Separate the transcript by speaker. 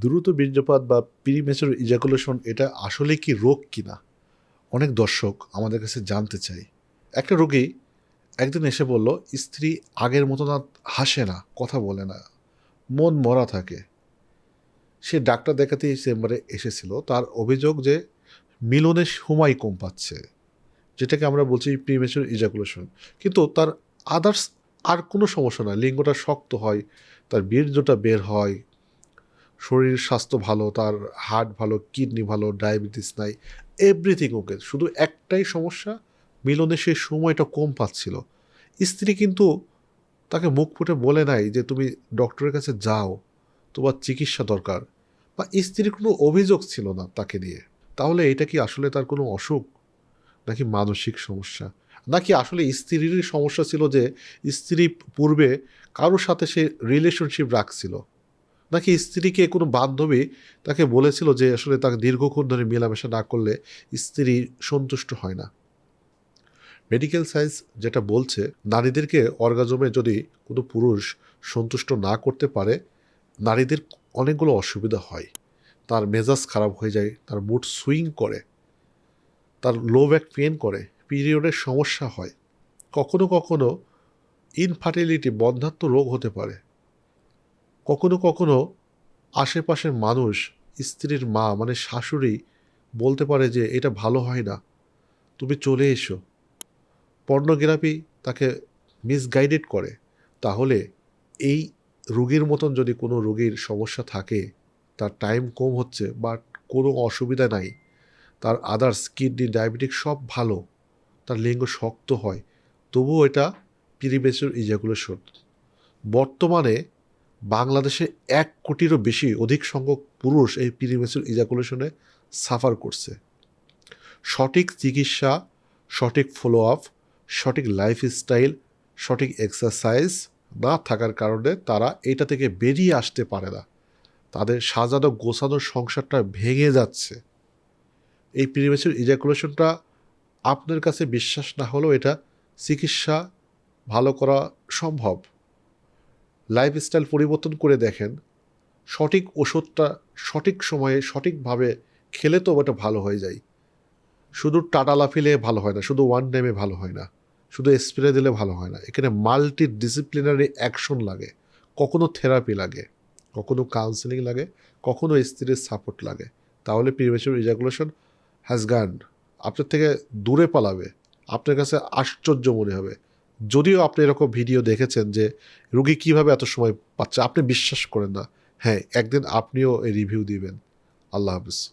Speaker 1: দ্রুত বীর্যপাত বা প্রিমেচুর ইজাকুলেশন এটা আসলে কি রোগ কিনা? অনেক দর্শক আমাদের কাছে জানতে চাই। একটা রোগী একদিন এসে বলল, স্ত্রী আগের মতো না, হাসে না, কথা বলে না, মন মরা থাকে। সে ডাক্তার দেখাতে এই চেম্বারে এসেছিল। তার অভিযোগ যে মিলনের সময় কম পাচ্ছে, যেটাকে আমরা বলছি প্রিমেচুর ইজাকুলেশন কিন্তু তার আদার্স আর কোনো সমস্যা না লিঙ্গটা শক্ত হয়, তার বীর্যটা বের হয় শরীর স্বাস্থ্য ভালো, তার হার্ট ভালো কিডনি ভালো ডায়াবেটিস নাই এভরিথিং ওকে শুধু একটাই সমস্যা, মিলনে সেই সময়টা কম পাচ্ছিল। স্ত্রী কিন্তু তাকে মুখ ফুটে বলে নাই যে তুমি ডক্টরের কাছে যাও, তোমার চিকিৎসা দরকার। বা স্ত্রীর কোনো অভিযোগ ছিল না তাকে নিয়ে। তাহলে এটা কি আসলে তার কোনো অসুখ? নাকি মানসিক সমস্যা? নাকি আসলে স্ত্রীরই সমস্যা ছিল যে স্ত্রী পূর্বে কারোর সাথে সে রিলেশনশিপ রাখছিল? নাকি স্ত্রীকে কোনো বান্ধবী তাকে বলেছিল যে আসলে তাকে দীর্ঘক্ষণ ধরে মেলামেশা না করলে স্ত্রী সন্তুষ্ট হয় না? মেডিকেল সায়েন্স যেটা বলছে, নারীদেরকে অর্গাজমে যদি কোনো পুরুষ সন্তুষ্ট না করতে পারে, নারীদের অনেকগুলো অসুবিধা হয়। তার মেজাজ খারাপ হয়ে যায়, তার মুড সুইং করে, তার লো ব্যাক পেন করে পিরিয়ডের সমস্যা হয়। কখনো কখনো ইনফার্টিলিটি বন্ধাত্ম রোগ হতে পারে। কখনো কখনো আশেপাশের মানুষ, স্ত্রীর মা মানে শাশুড়ি বলতে পারে যে এটা ভালো হয় না। তুমি চলে এসো। পর্নোগ্রাফি তাকে মিসগাইডেড করে। তাহলে এই রোগীর মতন যদি কোনো রোগীর সমস্যা থাকে, তার টাইম কম হচ্ছে বা কোনো অসুবিধা নাই, তার আদার্স কিডনি ডায়াবেটিক সব ভালো, তার লিঙ্গ শক্ত হয়, তবুও এটা পিরিবেসের ইজাকুলেশন বর্তমানে বাংলাদেশে এক কোটিরও বেশি অধিক সংখ্যক পুরুষ এই পিরিমেসুর ইজাকুলেশনে সাফার করছে। সঠিক চিকিৎসা, সঠিক ফলো আপ সঠিক লাইফস্টাইল সঠিক এক্সারসাইজ না থাকার কারণে তারা এটা থেকে বেরিয়ে আসতে পারে না। তাদের সাজানো গোছানো সংসারটা ভেঙে যাচ্ছে। এই প্রিমেচুর ইজাকুলেশনটা আপনার কাছে বিশ্বাস না হলেও এটা চিকিৎসা ভালো করা সম্ভব। লাইফস্টাইল পরিবর্তন করে দেখেন, সঠিক ওষুধটা সঠিক সময়ে সঠিকভাবে খেলে তো ওটা ভালো হয়ে যায়। শুধু টাটা লাফিলে ভালো হয় না, শুধু ওয়ান টাইমে ভালো হয় না, শুধু স্প্রে দিলে ভালো হয় না। এখানে মাল্টি ডিসিপ্লিনারি অ্যাকশন লাগে, কখনো থেরাপি লাগে, কখনো কাউন্সেলিং লাগে, কখনো স্ত্রীর সাপোর্ট লাগে। তাহলে প্রিমেচুর ইজাকুলেশন হ্যাজ গান আপনার থেকে দূরে পালাবে, আপনার কাছে আশ্চর্য মনে হবে। যদিও আপনি এরকম ভিডিও দেখেছেন যে রুগী কীভাবে এত সময় পাচ্ছে, আপনি বিশ্বাস করেন না। হ্যাঁ একদিন আপনিও এই রিভিউ দিবেন। আল্লাহ হাফিজ।